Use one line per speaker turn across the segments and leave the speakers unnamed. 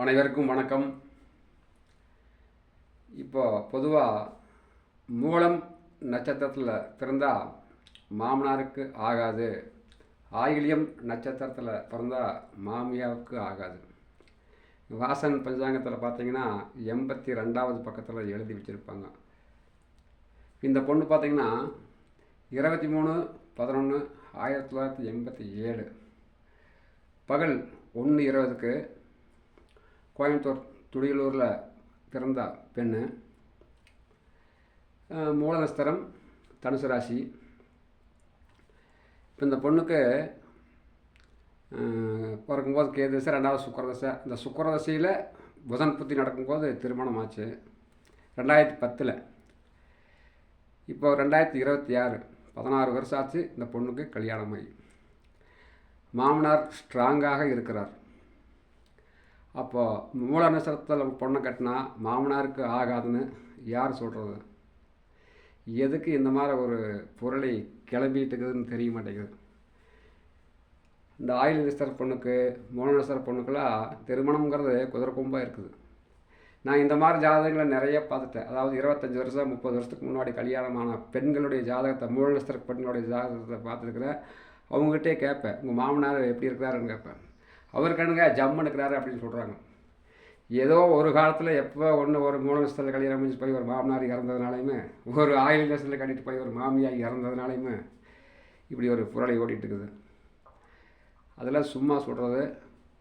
அனைவருக்கும் வணக்கம். இப்போ பொதுவாக மூலம் நட்சத்திரத்தில் பிறந்தால் மாமனாருக்கு ஆகாது. ஆயிலியம் நட்சத்திரத்தில் பிறந்தால் மாமியாவுக்கு ஆகாது. வாசன் பஞ்சாங்கத்தில் பார்த்தீங்கன்னா எண்பத்தி ரெண்டாவது பக்கத்தில் எழுதி வச்சுருப்பாங்க. இந்த பொண்ணு பார்த்தீங்கன்னா இருபத்தி மூணு பதினொன்று ஆயிரத்தி தொள்ளாயிரத்தி எண்பத்தி ஏழு. பகல் ஒன்று இருபதுக்கு கோயம்புத்தூர் துடியலூரில் பிறந்த பெண்ணு. அஹ், மூல நஸ்தரம் தனுசு ராசி. இப்போ இந்த பொண்ணுக்கு பிறக்கும்போது கேது ரெண்டாவது சுக்கரதசை இந்த சுக்கரதசையில் புதன் புத்தி நடக்கும்போது திருமணம் ஆச்சு ரெண்டாயிரத்தி பத்தில். இப்போ ரெண்டாயிரத்தி இருபத்தி ஆறு பதினாறு வருஷம் ஆச்சு இந்த பொண்ணுக்கு கல்யாணமாகி மாமனார் ஸ்ட்ராங்காக இருக்கிறார். அப்போது மூல நட்சத்திரத்தில் பொண்ணை கட்டினா மாமனாருக்கு ஆகாதுன்னு யார் சொல்கிறது எதுக்கு இந்த மாதிரி ஒரு பொருளை கிளம்பிட்டு இருக்குதுன்னு தெரிய மாட்டேங்குது. இந்த ஆயில் நட்சத்திர பொண்ணுக்கு மூல நட்சத்திர பொண்ணுக்கெல்லாம் திருமணங்கிறது குதிரை கொம்பாக இருக்குது. நான் இந்த மாதிரி ஜாதகங்களை நிறைய பார்த்துட்டேன். அதாவது இருபத்தஞ்சி வருஷம் முப்பது வருஷத்துக்கு முன்னாடி கல்யாணமான பெண்களுடைய ஜாதகத்தை மூல நட்சத்திர பெண்களுடைய ஜாதகத்தை பார்த்துருக்குறேன். அவங்ககிட்டே கேட்பேன் உங்கள் மாமனார் எப்படி இருக்கிறாருன்னு கேட்பேன். அவர் கண்ணுங்க ஜம் எடுக்கிறாரு அப்படின்னு சொல்கிறாங்க ஏதோ ஒரு காலத்தில் எப்போ ஒன்று ஒரு மூணு வருஷத்தில் கல்யாணம் முடிஞ்சு போய் ஒரு மாமனார் இறந்ததுனாலையுமே ஒரு ஆயில் வருஷத்தில் கட்டிட்டு போய் ஒரு மாமியார் இறந்ததுனாலையுமே இப்படி ஒரு புரளை ஓடிட்டு இருக்குது அதெல்லாம் சும்மா சொல்கிறது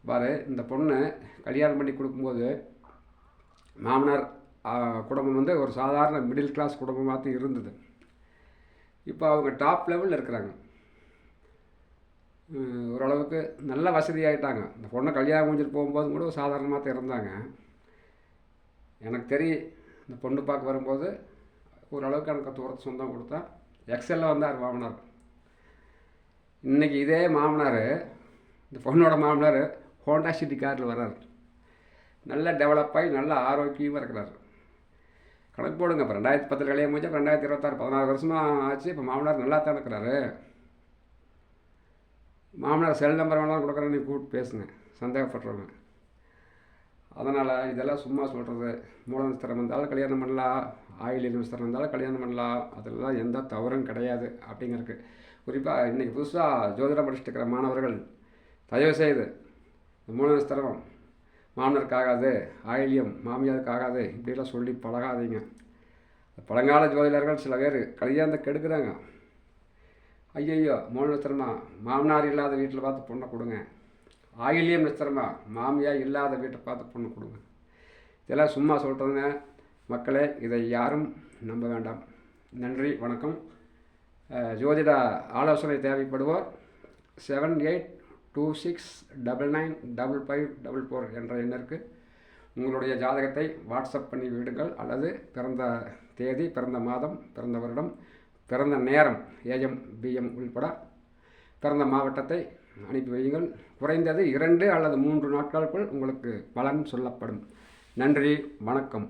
பாரு இந்த பொண்ணு கல்யாணம் பண்ணி கொடுக்கும்போது மாமனார் குடும்பம் வந்து ஒரு சாதாரண மிடில் கிளாஸ் குடும்பமாக தான் இருந்தது. இப்போ அவங்க டாப் லெவலில் இருக்கிறாங்க. ஓரளவுக்கு நல்ல வசதியாகிட்டாங்க இந்த பொண்ணை கல்யாணம் முடிஞ்சிட்டு போகும்போது கூட சாதாரணமாக தான் இருந்தாங்க எனக்கு தெரியும் இந்த பொண்ணு பார்க்க வரும்போது ஓரளவுக்கு எனக்கு தூரத்து சொந்தம் கொடுத்தா எக்ஸலில் வந்தார் மாமனார். இன்றைக்கி இதே மாமனார் இந்த பொண்ணோட மாமனார் ஹோண்டா சிட்டி காரில் வர்றார். நல்ல டெவலப் ஆகி நல்ல ஆரோக்கியமாக இருக்கிறார். கணக்கு போடுங்க இப்போ ரெண்டாயிரத்தி பத்தில் கல்யாணம் முடிஞ்சால் ரெண்டாயிரத்தி இருபத்தாறு பதினாறு வருஷமாக ஆச்சு இப்போ மாமனார் நல்லா தான் இருக்கிறாரு. மாமனார் செல் நம்பர் வேணாலும் கொடுக்குறேன் நீ கூப்பிட்டு பேசுங்க. சந்தேகப்படுறவங்க அதனால் இதெல்லாம் சும்மா சொல்கிறது மூல நட்சத்திரம் இருந்தாலும் கல்யாணம் பண்ணலாம் ஆயில் நட்சத்திரம் இருந்தாலும் கல்யாணம் பண்ணலாம் அதெல்லாம் எந்த தவறும் கிடையாது அப்படிங்கிறதுக்கு. குறிப்பாக இன்றைக்கி புதுசாக ஜோதிடம் படிச்சுட்டு இருக்கிற மாணவர்கள் தயவு செய்து மூல நட்சத்திரம் மாமனருக்கு ஆகாது ஆயிலியம் மாமியாருக்கு ஆகாது இப்படிலாம் சொல்லி பழகாதீங்க. பழங்கால ஜோதிடர்கள் சில பேர் கல்யாணத்தை கெடுக்கிறாங்க. ஐயையோ மூணு நட்சத்திரமா மாமனார் இல்லாத வீட்டில் பார்த்து பொண்ணை கொடுங்க. ஆயிலியம் நட்சத்திரமா மாமியார் இல்லாத வீட்டை பார்த்து பொண்ணு கொடுங்க. இதெல்லாம் சும்மா சொல்கிறதுங்க மக்களே இதை யாரும் நம்ப வேண்டாம். நன்றி வணக்கம். ஜோதிட ஆலோசனை தேவைப்படுவோர் seven eight two six double nine double five double four என்ற எண்ணிற்கு உங்களுடைய ஜாதகத்தை வாட்ஸ்அப் பண்ணி விடுங்கள். அல்லது பிறந்த தேதி பிறந்த மாதம் பிறந்த வருடம் பிறந்த நேரம் ஏஎம் பிஎம் உள்பட பிறந்த மாவட்டத்தை அனுப்பி வையுங்கள். குறைந்தது இரண்டு அல்லது மூன்று நாட்களுக்குள் உங்களுக்கு பலன் சொல்லப்படும். நன்றி வணக்கம்.